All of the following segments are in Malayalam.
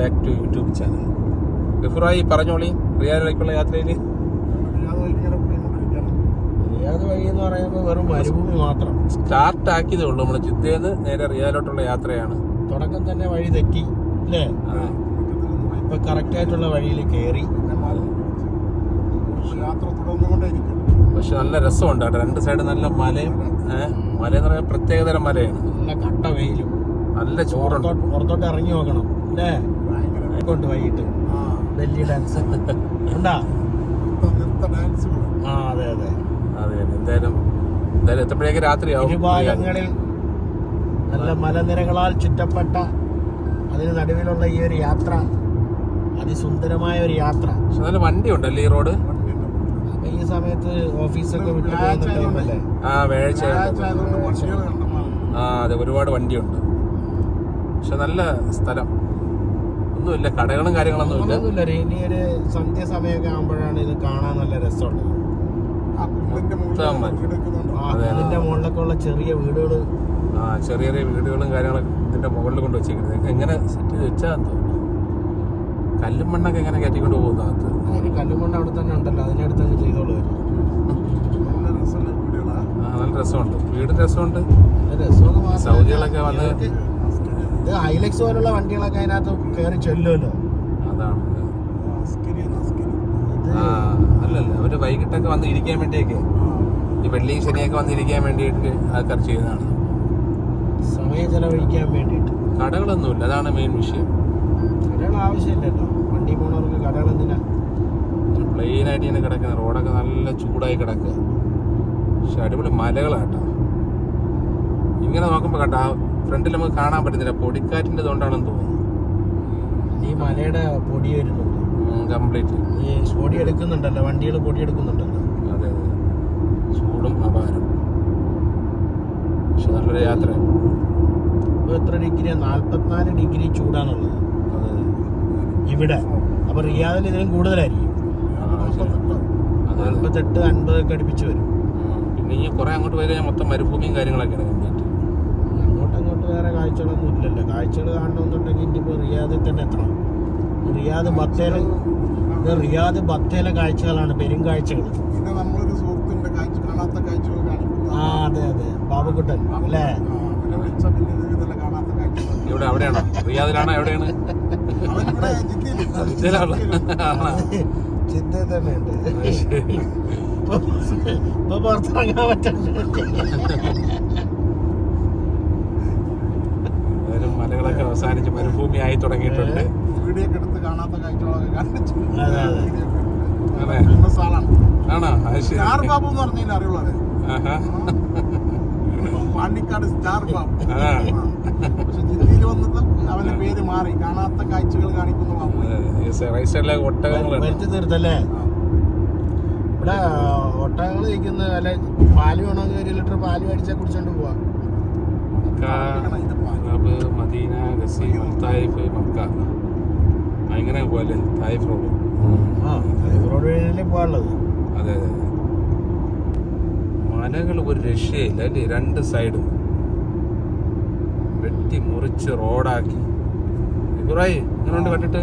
ബാക്ക് ടു യൂട്യൂബ് ചാനൽ ഗഫുറായി പറഞ്ഞോളി. റിയാദിലേക്കുള്ള യാത്രയിൽ റിയാദ് വഴി എന്ന് പറയുമ്പോൾ വെറും മരുഭൂമി മാത്രം. സ്റ്റാർട്ട് ആക്കിയതേ ഉള്ളൂ. നമ്മൾ ജിദ്ദയിൽ നേരെ റിയാദിലോട്ടുള്ള യാത്രയാണ്. തുടക്കം തന്നെ വഴി തെറ്റി അല്ലേ. ഇപ്പൊ കറക്റ്റ് ആയിട്ടുള്ള വഴിയിൽ കയറി യാത്ര തുടർന്നുകൊണ്ടേയിരിക്കും. പക്ഷെ നല്ല രസമുണ്ട് കേട്ടോ. രണ്ട് സൈഡ് നല്ല മലയും മല എന്ന് പറയുമ്പോൾ പ്രത്യേകതരം മലയാണ്. നല്ല കട്ട വെയിലും. നല്ല ചൂടുണ്ട്. പുറത്തോട്ട് ഇറങ്ങി നോക്കണം അല്ലേ? കൊണ്ട് വൈകിട്ട്. ആ. ഡൽഹി ഡാൻസ് ഉണ്ടാ? ഡാൻസുകൾ ആ അതെ അതെ. അതെ എന്തായാലും രാത്രിയാവും ഇരുഭാഗങ്ങളിൽ നല്ല മലനിരകളാൽ ചുറ്റപ്പെട്ട അതിന് നടുവിലുള്ള ഈ ഒരു യാത്ര അതിസുന്ദരമായ ഒരു യാത്ര. പക്ഷെ നല്ല വണ്ടി ഉണ്ടല്ലേ ഈ റോഡ്? അപ്പൊ ഈ സമയത്ത് ഓഫീസൊക്കെ വിട്ടു പോകുന്ന ടൈമല്ലേ ആ വേഴ്ച ആ അതെ ഒരുപാട് വണ്ടിയുണ്ട്. പക്ഷെ നല്ല സ്ഥലം. ഒന്നുമില്ല കടകളും കാര്യങ്ങളൊന്നും ഇല്ല. ഒന്നുമില്ല ഒരു- ഇനി ഒരു സന്ധ്യ സമയമൊക്കെ ആകുമ്പോഴാണ് ഇത് കാണാൻ നല്ല രസമുള്ളത്. അതിന്റെ മുകളിലൊക്കെ ഉള്ള ചെറിയ വീടുകൾ ആ ചെറിയ ചെറിയ വീടുകളും കാര്യങ്ങളൊക്കെ ഇതിന്റെ മുകളിൽ കൊണ്ട് വെച്ചേക്കുന്നത് എങ്ങനെ സെറ്റ് ചെയ്ത് വെച്ചാൽ കല്ലും മണ്ണൊക്കെ എങ്ങനെ കയറ്റിക്കൊണ്ട് പോകുന്ന അകത്ത്? അതിന് കല്ലുമണ്ണ് അവിടെ തന്നെ ഉണ്ടല്ലോ. അതിനടുത്ത് അങ്ങ് ചെയ്തോളൂ നല്ല രസമുള്ള വീടുകളാ. ആ നല്ല രസമുണ്ട്. വീട് രസമുണ്ട്. സൗദികളൊക്കെ വന്ന് ഇത് ഹൈലക്സ് പോലുള്ള വണ്ടികളൊക്കെ അതിനകത്ത് കയറി ചെല്ലുമല്ലോ അതാണ്. അല്ലല്ല അവർ വൈകിട്ടൊക്കെ വന്ന് ഇരിക്കാൻ വേണ്ടിയൊക്കെ. ഈ വെള്ളിയും ശനിയൊക്കെ വന്നിരിക്കാൻ വേണ്ടിയിട്ട് ആൾക്കാർ ചെയ്യുന്നതാണ്. സമയം ചെലവഴിക്കാൻ വേണ്ടിയിട്ട്. കടകളൊന്നുമില്ല അതാണ് മെയിൻ വിഷയം. കടകൾ ആവശ്യമില്ലല്ലോ. വണ്ടി പോണവർക്ക് കടകൾ എന്തിനാ? പ്ലെയിൻ ആയിട്ട് ഇങ്ങനെ കിടക്കുന്ന റോഡൊക്കെ നല്ല ചൂടായി കിടക്കുക. പക്ഷെ അടിപൊളി മലകളാട്ടോ. ഇങ്ങനെ നോക്കുമ്പോൾ കേട്ടോ ഫ്രണ്ടിൽ നമുക്ക് കാണാൻ പറ്റുന്നില്ല പൊടിക്കാറ്റിന്റെ ഇതുകൊണ്ടാണെന്ന് തോന്നുന്നു. ഈ മലയുടെ പൊടി വരുന്നുണ്ട് കംപ്ലീറ്റ് ഈ പൊടി എടുക്കുന്നുണ്ടല്ലോ വണ്ടികൾ പൊടി എടുക്കുന്നുണ്ടല്ലോ. അതെ അതെ. ചൂടും അപാരം. പക്ഷെ നല്ലൊരു യാത്ര. എത്ര ഡിഗ്രി നാല്പത്തിനാല് ഡിഗ്രി ചൂടാണുള്ളത്. അതെ ഇവിടെ. അപ്പൊ റിയാദിൽ ഇതിലും കൂടുതലായിരിക്കും. നാൽപ്പത്തെട്ട് അൻപതൊക്കെ അടുപ്പിച്ച് വരും. പിന്നെ ഈ കുറെ അങ്ങോട്ട് പോയി കഴിഞ്ഞാൽ മൊത്തം മരുഭൂമിയും കാര്യങ്ങളൊക്കെയാണ് കംപ്ലീറ്റ് അങ്ങോട്ട് അങ്ങോട്ട് വേറെ കാഴ്ചകളൊന്നും ഇല്ലല്ലോ. കാഴ്ചകൾ കാണണമെന്നുണ്ടെങ്കിൽ ഇനിയിപ്പോൾ റിയാദിൽ തന്നെ എത്തണം. റിയാദ് ബത്തേല ഇത് റിയാദ് ബത്തേലെ കാഴ്ചകളാണ് പെരും കാഴ്ചകൾ പിന്നെ നമ്മളൊരു സുഹൃത്തിന്റെ കാഴ്ച കാണാത്ത കാഴ്ചകൾ കാണിക്കുന്നത് ആ അതെ അതെ. ബാബുക്കുട്ടൻ അല്ലേ? ഇവിടെ അവിടെയാണോ? റിയാദിലാണോ എവിടെയാണ്? അവനിവിടെ ജിദ്ദയിൽ. ചിന്ത തന്നെ ഉണ്ട്. ഇപ്പൊ പുറത്തിറങ്ങാൻ പറ്റില്ല മലകളൊക്കെ അവസാനിച്ച് മരുഭൂമി ആയി തുടങ്ങിയിട്ടുണ്ട് വീഡിയോ എടുത്ത് കാണാത്ത കാഴ്ചകളൊക്കെ കാണിച്ചു. ആണോ? അത് ശരി. സ്റ്റാർ ബാബു എന്ന്. പാണ്ടിക്കാട് സ്റ്റാർ ബാബു. പക്ഷെ ജില്ലയിൽ വന്നിട്ട് അവന്റെ പേര് മാറി. കാണാത്ത കാഴ്ചകൾ കാണിക്കുന്ന ബാബു സൈഡിലെ ഒട്ടകങ്ങളുണ്ട് തീർത്തല്ലേ? ഇവിടെ ഒട്ടകങ്ങൾ കഴിക്കുന്ന അല്ലെ പാൽ വേണമെങ്കിൽ ഒരു ലിറ്റർ പാൽ മേടിച്ചാൽ കുടിച്ചോണ്ട് പോവാ. Mecca, Arab Medina Qassim Taif Mecca. അങ്ങനെ ഇങ്ങനെ പോലെ തായിഫ് റോഡ് ആ റോഡ് വഴിയല്ലേ പോകാനുള്ളത് അതെ അതെ അതെ. മലകൾ ഒരു രക്ഷയില്ല അല്ലേ? രണ്ട് സൈഡും. വെട്ടി മുറിച്ച് റോഡാക്കി. ഇബ്രായി ഇങ്ങനെയുണ്ട് കണ്ടിട്ട്?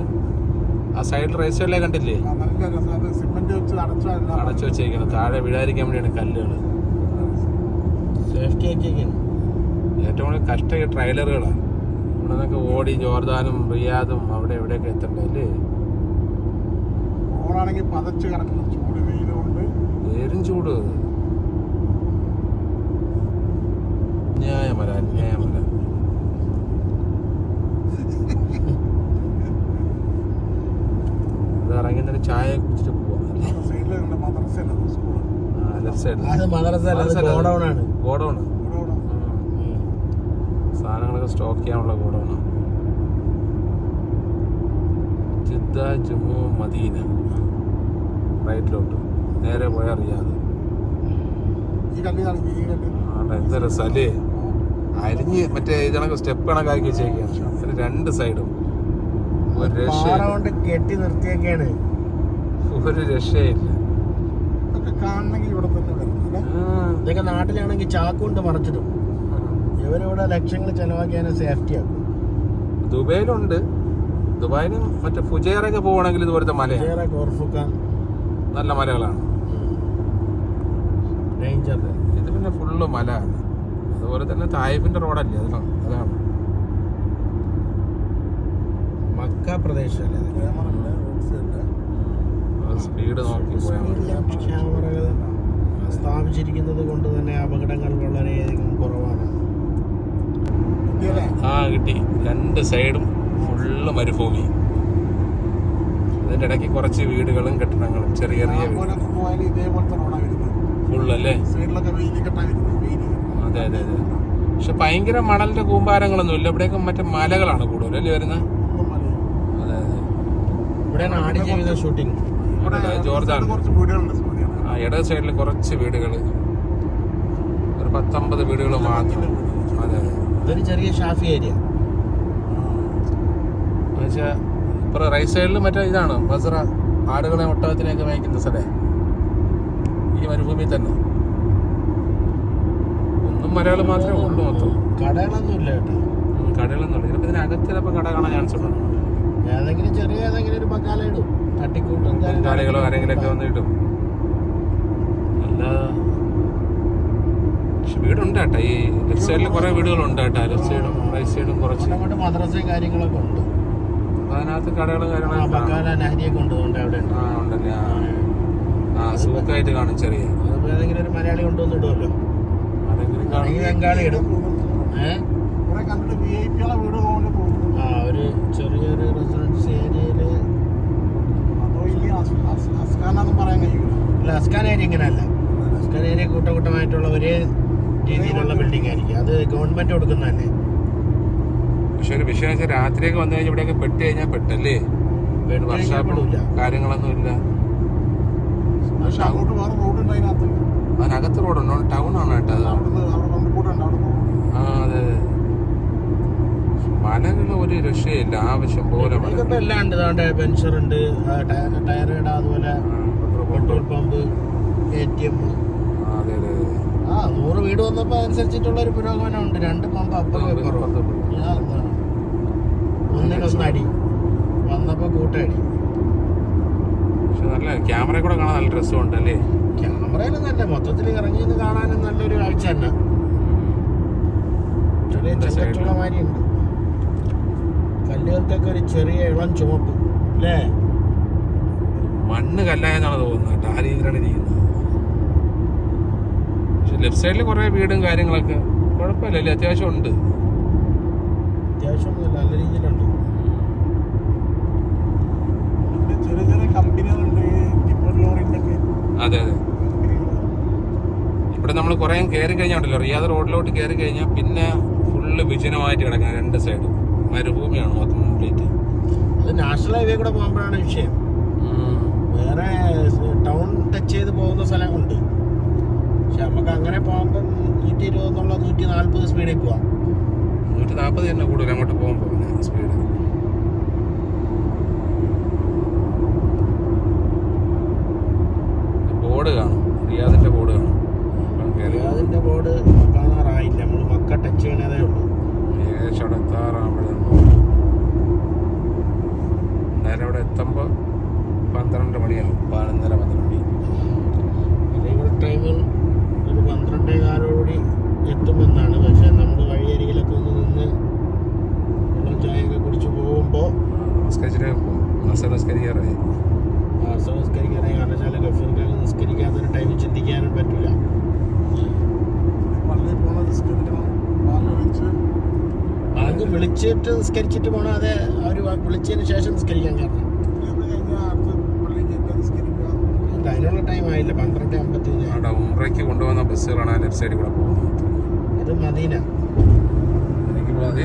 ആ സൈഡിൽ റേസ് അല്ലേ കണ്ടില്ലേ? അടച്ചു വെച്ചേക്കണം താഴെ വീഴാതിരിക്കാൻ വേണ്ടിയാണ് കല്ലുകൾ സേഫ്റ്റി ആക്കിയൊക്കെയാണ്. ഏറ്റവും കൂടുതൽ കഷ്ട ഈ ട്രailer-കളാണ് ഇവിടെ നിന്നൊക്കെ ഓടി ജോർദാനും റിയാദും അവിടെ എവിടെയൊക്കെ എത്തണ്ടേ അല്ലേ? ഓടാണെങ്കിൽ പതച്ച് കിടക്കുന്ന ചൂട് വെയിലുണ്ട് പേരും ചൂട്. അന്യായമല്ല. ഇത് ഇറങ്ങി തന്നെ ചായ കുടിച്ചിട്ട് പോവാം. മദ്രസ ഗോഡൗൺ ആണ്. സാധനങ്ങളൊക്കെ സ്റ്റോക്ക് ചെയ്യാനുള്ള കൂടമാണ് ജിദ്ദ ജമ്മു മദീന. റൈറ്റിലോട്ട് നേരെ പോയാൽ അറിയാതെ എന്ത് രസല്ലേ അരിഞ്ഞ് മറ്റേ ഇതണക്ക് സ്റ്റെപ്പ് കണക്കാക്കി വെച്ചേക്കാണ്. അതിന് രണ്ട് സൈഡും. ഒരു രക്ഷ കെട്ടി നിർത്തിയൊക്കെയാണ് ഒരു രക്ഷയില്ല ഇതൊക്കെ കാണണമെങ്കിൽ ഇവിടെ തന്നെ ആ. ഇതൊക്കെ നാട്ടിലാണെങ്കിൽ ചാക്കുകൊണ്ട് മറച്ചിടും. ഇവരിവിടെ ലക്ഷങ്ങൾ ചെലവാക്കിയാൽ സേഫ്റ്റി ആക്കും. ദുബൈയിലുണ്ട്. ദുബായിലും മറ്റേ ഫുജേറൊക്കെ പോവാണെങ്കിൽ ഇതുപോലത്തെ മലയാണ് നല്ല മലകളാണ്. ഇത് പിന്നെ ഫുള്ള് മല. അതുപോലെ തന്നെ തായിഫിന്റെ റോഡല്ലേ? അതാണ് അതാണ്. മക്ക പ്രദേശമല്ലേ സ്പീഡ് നോക്കി ക്യാമറകൾ സ്ഥാപിച്ചിരിക്കുന്നത് കൊണ്ട് തന്നെ അപകടങ്ങൾ വളരെയധികം കുറവാണ്. ആ കിട്ടി. രണ്ട് സൈഡും ഫുള്ള് മരുഭൂമി. അതിന്റെ ഇടയ്ക്ക് കുറച്ച് വീടുകളും കെട്ടിടങ്ങളും ചെറിയ ചെറിയ ഫുള്ളല്ലേ അതെ അതെ അതെ. പക്ഷെ ഭയങ്കര മണലിന്റെ കൂമ്പാരങ്ങളൊന്നും ഇല്ല ഇവിടെയൊക്കെ മറ്റേ മലകളാണ് കൂടുതൽ അല്ലേ വരുന്ന. അതെ അതെ. ഇവിടെയാണ് ഷൂട്ടിംഗ് ജോർദാൻ. കുറച്ച് വീടുകളുണ്ട് സൗദിയാണ് ആ ഇടത് സൈഡിൽ കുറച്ച് വീടുകൾ ഒരു പത്തൊമ്പത് വീടുകൾ മാത്രം. ഇതൊരു ചെറിയ ഷാഫി ഏരിയ എന്നുവെച്ചാൽ ഇപ്പോൾ റൈറ്റ് സൈഡിൽ മറ്റേ ഇതാണ് ബസറ ആടുകളെ ഒട്ടകത്തിനെയൊക്കെ മേയ്ക്കുന്ന സ്ഥലേ. ഈ മരുഭൂമി തന്നെ. ഒന്നും മലയാളം മാത്രമേ ഉള്ളൂ മൊത്തം. കടകളൊന്നും ഇല്ല കേട്ടോ. കടകളൊന്നും ഇല്ല ചിലപ്പോൾ ഇതിനകത്ത് ചിലപ്പോൾ കട കാണാൻ ചാൻസ് ഉണ്ടോ? ഏതെങ്കിലും ചെറിയ ഏതെങ്കിലും ഒരു ബക്കാല ഇടും. തട്ടിക്കൂട്ടും കാലികളോ ആരെങ്കിലുമൊക്കെ വന്ന് കിട്ടും അല്ല വീടുണ്ട് കേട്ടോ. ഈ ലെഫ്റ്റ് സൈഡിൽ കുറെ വീടുകളുണ്ട് കേട്ടോ. ലെഫ്റ്റ് സൈഡും റൈറ്റ് സൈഡും കുറച്ച്. അങ്ങോട്ട് മദ്രസയും കാര്യങ്ങളൊക്കെ ഉണ്ട്. അതിനകത്ത് കടകളും ഉണ്ട്. അവിടെ ഉണ്ട്. ആ ഉണ്ടല്ലേ. ആ. സൂക്കായിട്ട് കാണും ചെറിയ. ഏതെങ്കിലും ഒരു മലയാളി കൊണ്ടുവന്ന് ഇടുമല്ലോ കാണും. ഇടും. ഏഹ് കുറെ കണ്ടിട്ട് വി ഐ പികളെ വീട് ആ ഒരു ചെറിയൊരു റെസിഡൻസി ഏരിയയിൽ അസ്കാനെന്ന് പറയാൻ കഴിയൂല. അല്ല അസ്കാൻ ഏരിയ ഇങ്ങനെയല്ല അസ്കാൻ ഏരിയ കൂട്ടകൂട്ടമായിട്ടുള്ള ഒരേ രീതിയിലുള്ള ബിൽഡിംഗ് ആയിരിക്കും അത് ഗവൺമെന്റ് കൊടുക്കുന്ന തന്നെ. പക്ഷെ ഒരു വിഷയം വെച്ചാൽ രാത്രിയൊക്കെ വന്നു കഴിഞ്ഞാൽ ഇവിടെയൊക്കെ പെട്ട് കഴിഞ്ഞാൽ പെട്ടല്ലേ? വർഷാപ്പും കാര്യങ്ങളൊന്നും ഇല്ല. പക്ഷെ അങ്ങോട്ട് വേറെ റോഡ് ഉണ്ട് അതിനകത്ത്. അതിനകത്ത് റോഡുണ്ടോ. ടൗൺ ആണ് കേട്ടോ അത്. അവിടെ പോകും ആ അതെ അതെ. മലകൾ ഒരു രക്ഷയില്ല. ആവശ്യം പോലെ എല്ലാം ഉണ്ട്. ബെൻസർ ഉണ്ട്. ടയർ ഇടാ അതുപോലെ petrol pump A T M ആ നൂറ് വീട് വന്നപ്പോ അനുസരിച്ചിട്ടുള്ള ഒരു പുരോഗമനം ഉണ്ട്. രണ്ട് പമ്പ് അപ്പുറം? ഒന്നിനൊന്നടി വന്നപ്പോ കൂട്ടടി. പക്ഷെ നല്ല ക്യാമറ കൂടെ കാണാൻ നല്ല രസമുണ്ട് അല്ലേ ക്യാമറയിലും നല്ല മൊത്തത്തിൽ ഇറങ്ങി കാണാനും നല്ലൊരു കാഴ്ച തന്നെ. ചെറിയ കല്ലുകൾക്കൊക്കെ ഒരു ചെറിയ ഇളം ചുമപ്പ് അല്ലേ? മണ്ണ് കല്ലായെന്നാണ് തോന്നുന്നത് ആ രീതിയിലാണ് ഇരിക്കുന്നത്? ലെഫ്റ്റ് സൈഡിൽ കുറെ വീടും കാര്യങ്ങളൊക്കെ. കുഴപ്പമില്ല അത്യാവശ്യം ഉണ്ട്. അത്യാവശ്യം നല്ല രീതിയിലുണ്ട്. ചെറിയ ചെറിയ കമ്പനികളുണ്ട്. അതെ അതെ. ഇവിടെ നമ്മൾ കുറേ കയറി കഴിഞ്ഞാൽ ഉണ്ടല്ലോ. റിയാദ് റോഡിലോട്ട് കയറി കഴിഞ്ഞാൽ പിന്നെ ഫുള്ള് വിജനമായിട്ട് കിടക്കാൻ രണ്ട് സൈഡും മരുഭൂമിയാണ് മൊത്തം കംപ്ലീറ്റ് അത് നാഷണൽ ഹൈവേ കൂടെ പോകുമ്പോഴാണ് വിഷയം. വേറെ ടൗൺ ടച്ച് ചെയ്ത് പോകുന്ന സ്ഥലമുണ്ട് പക്ഷെ നമുക്ക് അങ്ങനെ പോകുമ്പം നൂറ്റി ഇരുപത് എന്നുള്ള നൂറ്റി നാൽപ്പത് സ്പീഡിൽ പോവാം. നൂറ്റി നാൽപ്പത് തന്നെ കൂടുതൽ അങ്ങോട്ട് പോകുമ്പോൾ സ്പീഡ് ബോർഡ് കാണും റിയാദിന്റെ ബോർഡ് കാണും അപ്പം കയറി അതിന്റെ ബോർഡ് കാണാറായില്ല നമ്മൾ മക്ക ടച്ച് ചെയ്യണതേ ഉള്ളൂ ഏകദേശം അവിടെ എത്താറാകുമ്പോഴാണ് നേരെ അവിടെ എത്തുമ്പോൾ പന്ത്രണ്ട് മണിയാവും പതിനൊന്നര പന്ത്രണ്ട് മണി അറൈവൽ ടൈമിൽ ഒരു പന്ത്രണ്ടേ കാലോടുകൂടി എത്തുമെന്നാണ് പക്ഷെ നമ്മൾ വഴിയരികിലൊക്കെ ഒന്ന് നിന്ന് വെള്ളം ചായയൊക്കെ കുടിച്ച് പോകുമ്പോൾ നമസ്കരിച്ചിട്ട് നമസ്കരിക്കാറായി സംസ്കരിക്കാനായി കാരണം വെച്ചാൽ ഗഫൂർക്ക് നിസ്കരിക്കാത്തൊരു ടൈമിൽ ചിന്തിക്കാനും പറ്റില്ല പള്ളിയിൽ പോണ അത് വിളിച്ചിട്ട് നിസ്കരിച്ചിട്ട് പോകണം അതെ അവർ വിളിച്ചതിന് ശേഷം നിസ്കരിക്കാൻ കാരണം അതിനുള്ള ടൈം ആയില്ല. പന്ത്രണ്ട് അമ്പത്തി അവിടെ ഉംറയ്ക്ക് കൊണ്ടുവന്ന ബസ്സുകളാണ് ലെഫ്റ്റ് സൈഡിൽ കൂടെ പോകുന്നത്. അത് മദീന. എനിക്കിപ്പോൾ അത്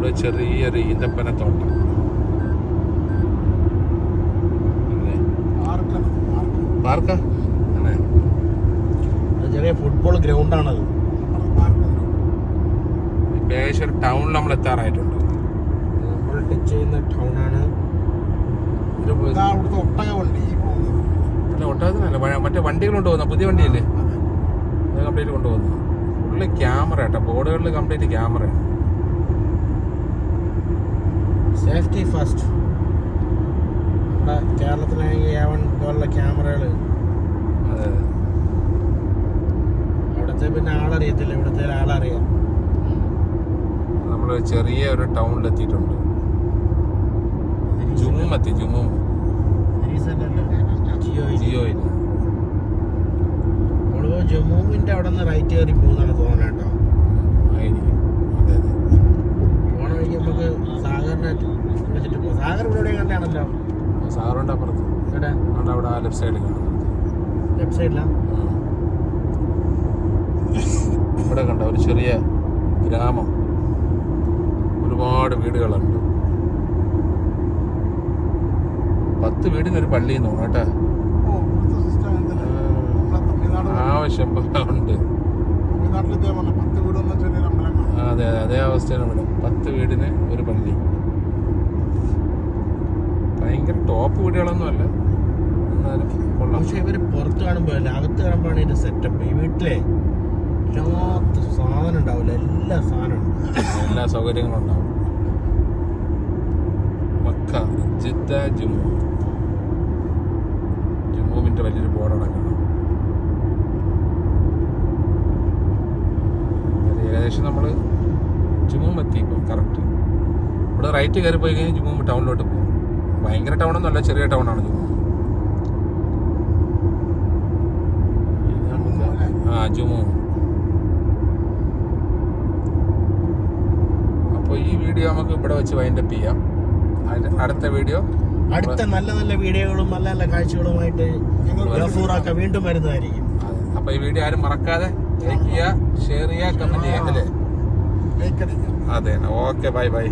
നമ്മുടെ ചെറിയൊരു ഈന്തപ്പന തോട്ടം പാർക്കാ? ചെറിയ ഫുട്ബോൾ ഗ്രൗണ്ടാണത് ഏകദേശം ടൗണിൽ നമ്മൾ എത്താറായിട്ടുണ്ട്. നമ്മൾ ടച്ച് ചെയ്യുന്ന ടൗണാണ് ഒരു അവിടുത്തെ ഒട്ടക വണ്ടി ഈ പോകുന്നത്. അല്ല ഒട്ടകത്തിനല്ല വ- മറ്റേ വണ്ടികൾ കൊണ്ടുപോകുന്ന പുതിയ വണ്ടിയല്ലേ? അതെ കംപ്ലീറ്റ് കൊണ്ടുപോകുന്നു ഫുള്ള് ക്യാമറ കേട്ടോ ബോർഡുകളിൽ കംപ്ലീറ്റ് ക്യാമറയാണ് സേഫ്റ്റി ഫസ്റ്റ് നമ്മുടെ കേരളത്തിലാണെങ്കിൽ ഏവൺ പോലുള്ള ക്യാമറകൾ അവിടുത്തെ പിന്നെ ആളറിയത്തില്ല. ഇവിടുത്തെ ആളറിയാം നമ്മൾ ചെറിയ ഒരു ടൗണിൽ എത്തിയിട്ടുണ്ട് ജുമ്മും എത്തി ജുമ്മും ജിയോ ജിയോയിൽ. നമ്മളിപ്പോ ജമ്മുവിന്റെ അവിടെ നിന്ന് റൈറ്റ് കയറി പോകുന്നതാണ് തോന്നുന്നത് കേട്ടോ. ആയിരിക്കും അതെ അതെ പോണ വഴിക്ക് നമുക്ക് സാഗർ ഇവിടെ കണ്ടാണല്ലോ? സാറുണ്ട് അപ്പുറത്ത് എവിടെ? അവിടെ ആ ലെഫ്റ്റ് സൈഡിൽ കാണുന്നത്. ലെഫ്റ്റ് സൈഡിലാണ്. ഇവിടെ കണ്ട ഒരു ചെറിയ ഗ്രാമം. ഒരുപാട് വീടുകളുണ്ട്. പത്ത് വീടിനൊരു പള്ളി എന്ന് തോന്നുന്നു കേട്ടോ. ആവശ്യം ഉണ്ട്. അതെ അതെ അതേ അവസ്ഥയാണ് ഇവിടെ. പത്ത് വീടിന് ഒരു പള്ളി. ഭയങ്കര ടോപ്പ് വീടുകളൊന്നും അല്ല. എന്നാലും കൊള്ളാം. പക്ഷെ ഇവർ പുറത്ത് കാണുമ്പോ അകത്ത് കാണുമ്പോഴാണ് ഇതിന്റെ സെറ്റപ്പ് ഈ വീട്ടിലെ ഇല്ലാത്ത സാധനം ഉണ്ടാവില്ല. എല്ലാ സാധനം എല്ലാ സൗകര്യങ്ങളും ഉണ്ടാവും. Mecca Jeddah ജുമു. ജമ്മുവിന്റെ വലിയൊരു ബോർഡ് അടക്കണം ഏകദേശം നമ്മൾ ജമ്മു എത്തി ഇപ്പം കറക്റ്റ് ഇവിടെ റൈറ്റ് കയറി പോയി കഴിഞ്ഞാൽ ജമ്മു ടൗണിലോട്ട് പോകും. ഭയങ്കര ടൗണൊന്നും അല്ല ചെറിയ ടൗൺ ആണ്. ആ അപ്പോൾ ഈ വീഡിയോ നമുക്ക് ഇവിടെ വെച്ച് വൈൻഡപ്പ് ചെയ്യാം. അടുത്ത വീഡിയോ അടുത്ത നല്ല നല്ല വീഡിയോകളും നല്ല നല്ല കാഴ്ചകളുമായിട്ട് ഞങ്ങൾ വീണ്ടും വരുന്നതായിരിക്കും. അപ്പൊ ഈ വീഡിയോ ആരും മറക്കാതെ ലൈക്ക് ചെയ്യുക ഷെയർ ചെയ്യുക കമന്റ് ചെയ്യുക അല്ലേ? അതെ ഓക്കെ ബൈ ബൈ